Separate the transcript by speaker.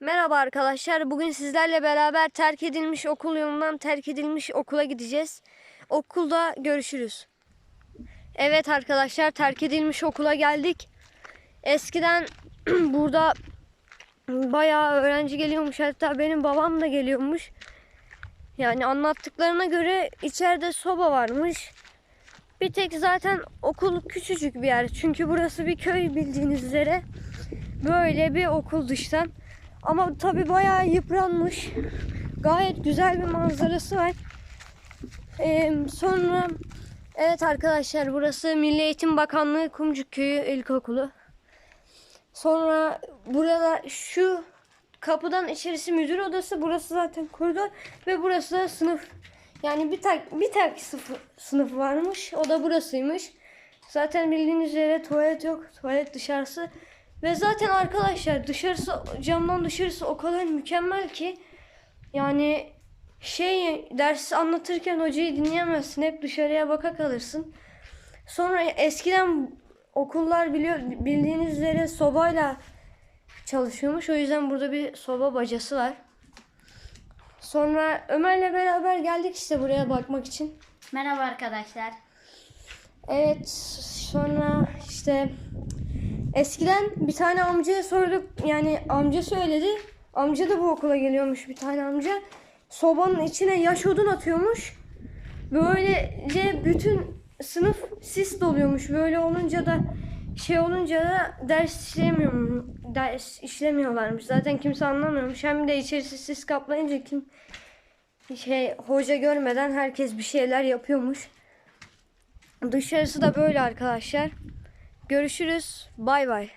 Speaker 1: Merhaba arkadaşlar. Bugün sizlerle beraber terk edilmiş okul yolundan terk edilmiş okula gideceğiz. Okulda görüşürüz. Evet arkadaşlar terk edilmiş okula geldik. Eskiden burada bayağı öğrenci geliyormuş. Hatta benim babam da geliyormuş. Yani anlattıklarına göre içeride soba varmış. Bir tek zaten okul küçücük bir yer. Çünkü burası bir köy bildiğiniz üzere. Böyle bir okul dıştan. Ama tabi bayağı yıpranmış. Gayet güzel bir manzarası var. Ee, sonra evet arkadaşlar burası Milli Eğitim Bakanlığı Kumcuk Köyü İlkokulu. Sonra burada şu kapıdan içerisi müdür odası. Burası zaten koridor ve burası da sınıf. Yani bir tek bir tek sınıf, sınıf varmış. O da burasıymış. Zaten bildiğiniz üzere tuvalet yok. Tuvalet dışarısı. Ve zaten arkadaşlar dışarısı camdan dışarısı o kadar mükemmel ki yani şey ders anlatırken hocayı dinleyemezsin. Hep dışarıya baka kalırsın. Sonra eskiden okullar biliyor bildiğiniz üzere sobayla çalışıyormuş. O yüzden burada bir soba bacası var. Sonra Ömer'le beraber geldik işte buraya bakmak için.
Speaker 2: Merhaba arkadaşlar.
Speaker 1: Evet sonra işte eskiden bir tane amcaya sorduk yani amca söyledi. Amca da bu okula geliyormuş bir tane amca. Sobanın içine yaş odun atıyormuş. Böylece bütün sınıf sis doluyormuş. Böyle olunca da şey olunca da ders işlemiyor ders işlemiyorlarmış. Zaten kimse anlamıyormuş. Hem de içerisi sis kaplayınca kim şey hoca görmeden herkes bir şeyler yapıyormuş. Dışarısı da böyle arkadaşlar. Görüşürüz. Bay bay.